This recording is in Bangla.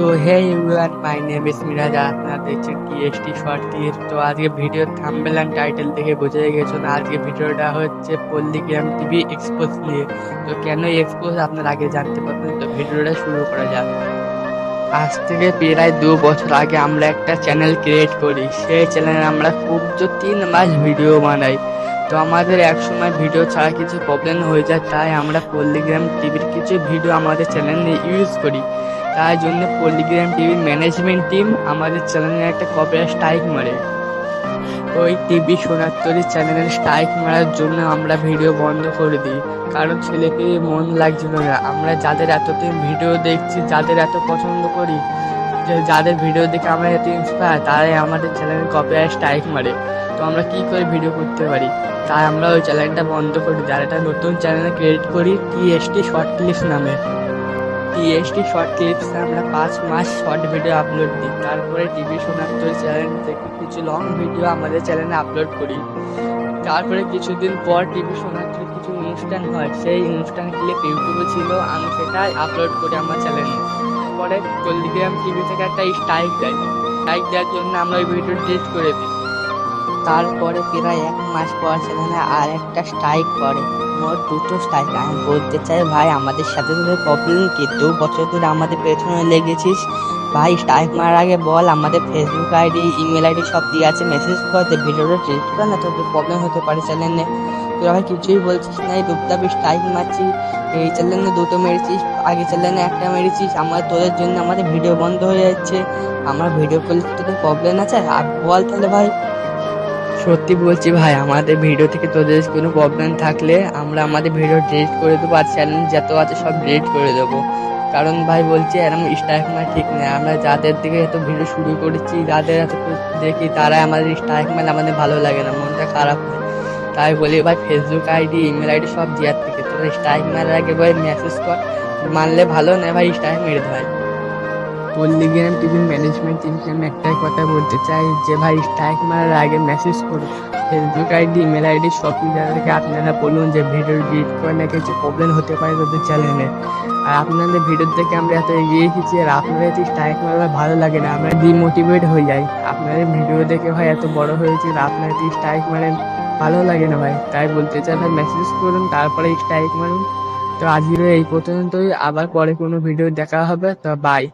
তো hey everyone my name is Miraj আপনারা দেখছেন টিএসটি শর্ট টিএস তো আজকে ভিডিওর থাম্বনেল এন্ড টাইটেল দেখে বুঝে গেছেন আজকে ভিডিওটা হচ্ছে পল্লিগ্রাম টিভি এক্সপোজ নিয়ে। তো কেন এক্সপোজ আপনারা আগে জানতে পারবেন? তো ভিডিওটা শুরু করা যাক। আজ থেকে প্রায় দু বছর আগে আমরা একটা চ্যানেল ক্রিয়েট করি। সেই চ্যানেলে আমরা খুব যে তিন মাস ভিডিও বানাই। তো আমাদের এক সময় ভিডিও ছাড়া কিছু প্রবলেম হয়ে যায়, তাই আমরা পল্লিগ্রাম টিভির কিছু ভিডিও আমাদের চ্যানেলে ইউজ করি। তাই জন্য পল্লিগ্রাম টিভির ম্যানেজমেন্ট টিম আমাদের চ্যানেলে একটা কপিরাইট স্ট্রাইক মারে। ওই টিভি সোনাত্তরি চ্যানেলের স্ট্রাইক মারার জন্য আমরা ভিডিও বন্ধ করে দিই। কারণ ছেলেকে মন লাগছিল না। আমরা যাদের এতদিন ভিডিও দেখছি, যাদের এত পছন্দ করি, যে যাদের ভিডিও দেখে আমরা এত ইন্সপায়ার তারাই আমাদের চ্যানেলে কপিরাইট স্ট্রাইক মারে। তো আমরা কি করে ভিডিও করতে পারি? তাই আমরা ওই চ্যানেলটা বন্ধ করে আর একটা নতুন চ্যানেল ক্রিয়েট করি টিএসটি শর্ট ক্লিপস নামে। টিএসটি শর্ট ক্লিপস আমরা পাঁচ মাস শর্ট ভিডিও আপলোড দিই। তারপরে টিভি সোনাত্তর চ্যানেল থেকে কিছু লং ভিডিও আমাদের চ্যানেলে আপলোড করি। তারপরে কিছুদিন পর টিভি সোনাত্তর কিছু অনুষ্ঠান হয়। সেই অনুষ্ঠান ক্লিপ ইউটিউবে ছিল, আমি সেটা আপলোড করি আমার চ্যানেলে পরে টেলিগ্রাম টিভি থেকে একটা স্ট্রাইক দেয়। স্ট্রাইক দেওয়ার জন্য আমরা ওই ভিডিও ডিলিট করে দিই। তারপরে প্রায় এক মাস পর সেখানে আর একটা স্ট্রাইক পড়ে। মোট দুটো স্ট্রাইক আমি বলতে চাই। ভাই, আমাদের সাথে তোদের প্রবলেম কি? দু বছর ধরে আমাদের পেছনে লেগেছিস। ভাই স্ট্রাইক মারার আগে বল, আমাদের ফেসবুক আইডি ইমেল আইডি সব দিয়ে আছে। মেসেজ কর দে ভিডিওটা ডিলিট কর না তোদের প্রবলেম হতে পারে চ্যানেলে তোরা ভাই, কিছুই বলছিস না, এই ডুবদাবি স্ট্রাইক মারছি এই চ্যানেলে দুটো মেরেছিস, আগে চ্যানেলে একটা মেরেছিস। আমার তোদের জন্য আমাদের ভিডিও বন্ধ হয়ে যাচ্ছে। আমার ভিডিও করলে তোদের প্রবলেম আছে? আর বল তাহলে ভাই। সত্যি বলছি ভাই, আমাদের ভিডিও থেকে তোদের কোনো প্রবলেম থাকলে আমরা আমাদের ভিডিও ডিলিট করে দেবো আর চ্যানেল যত আছে সব ডিলিট করে দেবো। কারণ ভাই বলছি এরকম স্ট্রাইক মার ঠিক নেই। আমরা যাদের দিকে এত ভিডিও শুরু করেছি, যাদের এত দেখি, তারাই আমাদের স্ট্রাইক মারলে আমাদের ভালো লাগে না, মনটা খারাপ হয়। তাই বলি ভাই ফেসবুক আইডি ইমেল আইডি সব দেওয়ার থেকে তোরা স্ট্রাইক মারার আগে ভাই মেসেজ কর মানলে ভালো, না ভাই স্ট্রাইক মেরে দে ভাই পল্লিগ্রাম টিভির ম্যানেজমেন্ট টিমকে আমি একটাই কথা বলতে চাই যে ভাই স্ট্রাইক মারার আগে মেসেজ করুন ফেসবুক আইডি ইমেল আইডি সব জায়গাকে আপনারা বলুন যে ভিডিও ডিলিট করে না কিছু প্রবলেম হতে পারে তাদের চ্যানেলে আর আপনাদের ভিডিও থেকে আমরা এত এগিয়ে এসেছি আর আপনাদের এত স্ট্রাইক মারা ভালো লাগে না, আমরা ডিমোটিভেট হয়ে যাই। আপনাদের ভিডিও দেখে ভাই এত বড় হয়েছে আর আপনারা যদি স্ট্রাইক মারেন ভালো লাগে না ভাই। তাই বলতে চাই ভাই মেসেজ করুন তারপরে স্ট্রাইক মারুন। তো আজকের এই পর্যন্তই, আবার পরে কোনো ভিডিও দেখা হবে, তো বাই